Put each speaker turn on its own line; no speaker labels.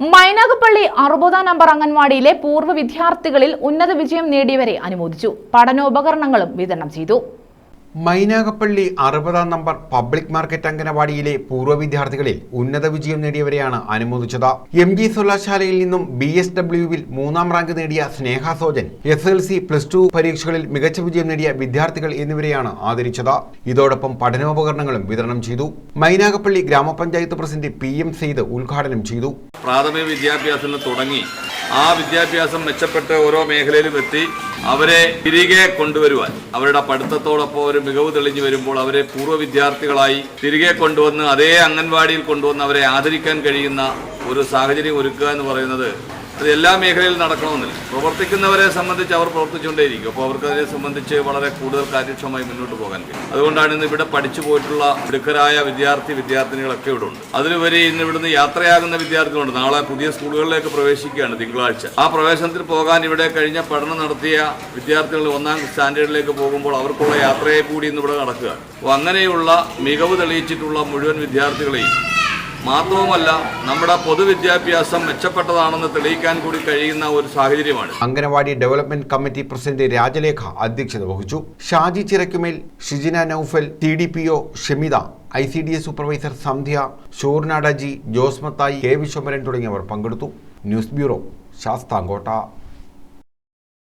മൈനാഗപ്പള്ളി അറുപതാം നമ്പർ അംഗൻവാടിയിലെ പൂർവ വിദ്യാർത്ഥികളിൽ ഉന്നത വിജയം നേടിയവരെ അനുമോദിച്ചു. പഠനോപകരണങ്ങളും വിതരണം ചെയ്തു.
മൈനാഗപ്പള്ളി അറുപതാം നമ്പർ പബ്ലിക് മാർക്കറ്റ് അംഗനവാടിയിലെ പൂർവ വിദ്യാർത്ഥികളിൽ ഉന്നത വിജയം നേടിയവരെയാണ് അനുമോദിച്ചത്. എം ജി സർവകലാശാലയിൽ നിന്നും ബി എസ് ഡബ്ല്യുവിൽ മൂന്നാം റാങ്ക് നേടിയ Sneha Sojan S L C plus two പരീക്ഷകളിൽ മികച്ച വിജയം നേടിയ വിദ്യാർത്ഥികൾ എന്നിവരെയാണ് ആദരിച്ചത്. ഇതോടൊപ്പം പഠനോപകരണങ്ങളും വിതരണം ചെയ്തു. മൈനാഗപ്പള്ളി ഗ്രാമപഞ്ചായത്ത് പ്രസിഡന്റ് പി എം സെയ്ദ് ഉദ്ഘാടനം ചെയ്തു.
പ്രാഥമിക വിദ്യാഭ്യാസത്തിൽ തുടങ്ങി. ആ വിദ്യാഭ്യാസം മെച്ചപ്പെട്ട ഓരോ മേഖലയിലും എത്തി. അവരെ തിരികെ കൊണ്ടുവരുവാൻ. അവരുടെ പഠിത്തത്തോടൊപ്പം ഒരു മികവ് തെളിഞ്ഞു വരുമ്പോൾ അവരെ പൂർവ വിദ്യാർത്ഥികളായി തിരികെ കൊണ്ടുവന്ന് അതേ അംഗൻവാടിയിൽ കൊണ്ടുവന്ന് അവരെ ആദരിക്കാൻ കഴിയുന്ന ഒരു സാഹചര്യം ഒരുക്കുക എന്ന് പറയുന്നത് അത് എല്ലാ മേഖലയിലും നടക്കണമെന്നില്ല. പ്രവർത്തിക്കുന്നവരെ സംബന്ധിച്ച് അവർ പ്രവർത്തിച്ചുകൊണ്ടേയിരിക്കും. അപ്പോൾ അവർക്ക് അതിനെ സംബന്ധിച്ച് വളരെ കൂടുതൽ കാര്യക്ഷമമായി മുന്നോട്ട് പോകാൻ കഴിയും. അതുകൊണ്ടാണ് ഇന്ന് ഇവിടെ പഠിച്ചു പോയിട്ടുള്ള മിടുക്കരായ വിദ്യാർത്ഥി വിദ്യാർത്ഥിനികളൊക്കെ ഇവിടെ ഉണ്ട്. അതിലുപരി ഇന്ന് ഇവിടുന്ന് യാത്രയാകുന്ന വിദ്യാർത്ഥികളുണ്ട്. നാളെ പുതിയ സ്കൂളുകളിലേക്ക് പ്രവേശിക്കുകയാണ് തിങ്കളാഴ്ച. ആ പ്രവേശനത്തിൽ പോകാൻ ഇവിടെ കഴിഞ്ഞ പഠനം നടത്തിയ വിദ്യാർത്ഥികൾ ഒന്നാം സ്റ്റാൻഡേർഡിലേക്ക് പോകുമ്പോൾ അവർക്കുള്ള യാത്രയെ കൂടി ഇന്ന് ഇവിടെ നടക്കുക അപ്പോൾ അങ്ങനെയുള്ള മികവ് തെളിയിച്ചിട്ടുള്ള മുഴുവൻ വിദ്യാർത്ഥികളെയും മാത്രവുമല്ല നമ്മുടെ പൊതുവിദ്യാഭ്യാസം മെച്ചപ്പെട്ടതാണെന്ന് തെളിയിക്കാൻ കൂടി കഴിയുന്ന ഒരു സാഹചര്യമാണ്.
Anganwadi development committee president Rajalekha അധ്യക്ഷത വഹിച്ചു. Shaji Chirakkumel Shijina Noufal T D P O Shamitha I C D S supervisor Sandhya ഷൂർനാഡജി Jose Mathai K വിശ്വമരൻ തുടങ്ങിയവർ പങ്കെടുത്തു. News bureau Sasthamcotta